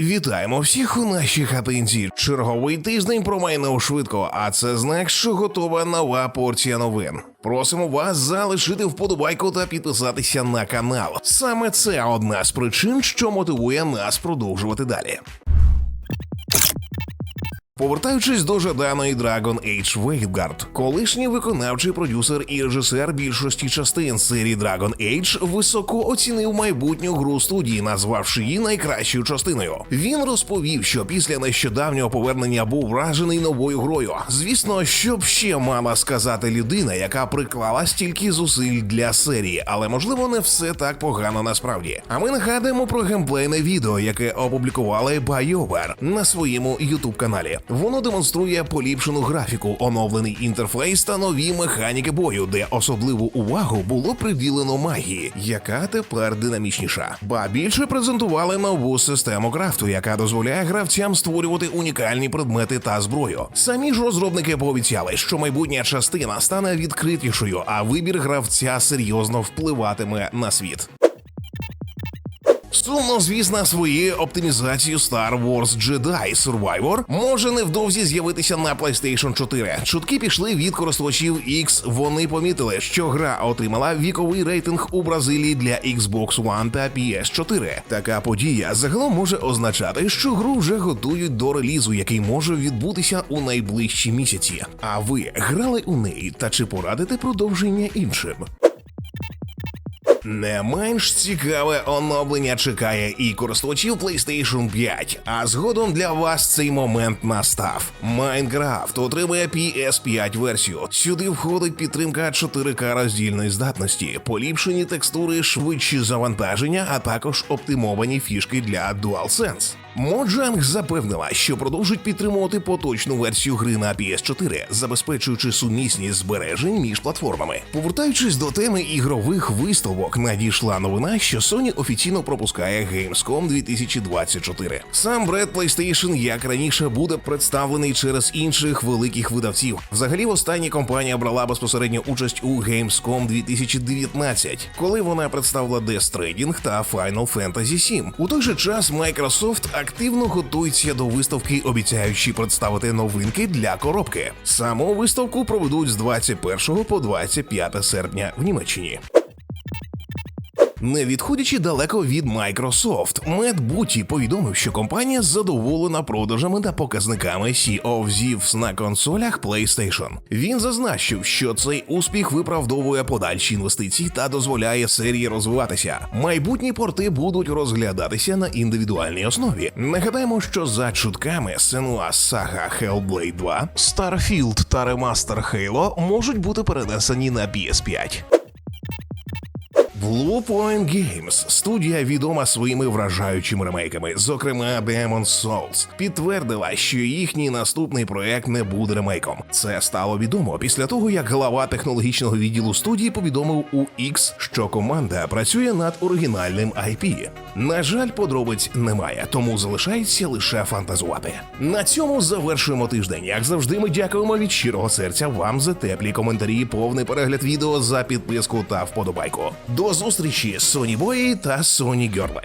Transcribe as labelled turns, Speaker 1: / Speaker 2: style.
Speaker 1: Вітаємо всіх у нашій хатинці. Черговий тиждень промайнув швидко, а це знак, що готова нова порція новин. Просимо вас залишити вподобайку та підписатися на канал. Саме це одна з причин, що мотивує нас продовжувати далі. Повертаючись до жаданої Dragon Age Waveguard, колишній виконавчий продюсер і режисер більшості частин серії Dragon Age високо оцінив майбутню гру студії, назвавши її найкращою частиною. Він розповів, що після нещодавнього повернення був вражений новою грою. Звісно, що б ще мала сказати людина, яка приклала стільки зусиль для серії, але можливо не все так погано насправді. А ми нагадуємо про геймплейне відео, яке опублікували BioWare на своєму youtube каналі. Воно демонструє поліпшену графіку, оновлений інтерфейс та нові механіки бою, де особливу увагу було приділено магії, яка тепер динамічніша. Ба більше презентували нову систему крафту, яка дозволяє гравцям створювати унікальні предмети та зброю. Самі ж розробники пообіцяли, що майбутня частина стане відкритішою, а вибір гравця серйозно впливатиме на світ. Сумно, звісно, своєю оптимізацією Star Wars Jedi Survivor може невдовзі з'явитися на PlayStation 4. Чутки пішли від користувачів X. Вони помітили, що гра отримала віковий рейтинг у Бразилії для Xbox One та PS4. Така подія загалом може означати, що гру вже готують до релізу, який може відбутися у найближчі місяці. А ви грали у неї та чи порадите продовження іншим? Не менш цікаве оновлення чекає і користувачів PlayStation 5, а згодом для вас цей момент настав. Майнкрафт отримує PS5 версію. Сюди входить підтримка 4К роздільної здатності, поліпшені текстури, швидші завантаження, а також оптимовані фішки для DualSense. Mojang запевнила, що продовжить підтримувати поточну версію гри на PS4, забезпечуючи сумісність збережень між платформами. Повертаючись до теми ігрових виставок, надійшла новина, що Sony офіційно пропускає Gamescom 2024. Сам бренд PlayStation, як раніше, буде представлений через інших великих видавців. Взагалі, остання компанія брала безпосередньо участь у Gamescom 2019, коли вона представила Death Stranding та Final Fantasy 7. У той же час Microsoft активно готується до виставки, обіцяючи представити новинки для коробки. Саму виставку проведуть з 21 по 25 серпня в Німеччині. Не відходячи далеко від Microsoft, Мед Буті повідомив, що компанія задоволена продажами та показниками Sea of Thieves на консолях PlayStation. Він зазначив, що цей успіх виправдовує подальші інвестиції та дозволяє серії розвиватися. Майбутні порти будуть розглядатися на індивідуальній основі. Нагадаємо, що за чутками Senua Saga Hellblade 2, Starfield та ремастер Halo можуть бути перенесені на PS5. Bluepoint Games – студія відома своїми вражаючими ремейками, зокрема Demon's Souls, підтвердила, що їхній наступний проект не буде ремейком. Це стало відомо після того, як глава технологічного відділу студії повідомив у X, що команда працює над оригінальним IP. На жаль, подробиць немає, тому залишається лише фантазувати. На цьому завершуємо тиждень. Як завжди, ми дякуємо від щирого серця вам за теплі коментарі, повний перегляд відео за підписку та вподобайку. До зустрічі, Соні Бої та Соні Герли.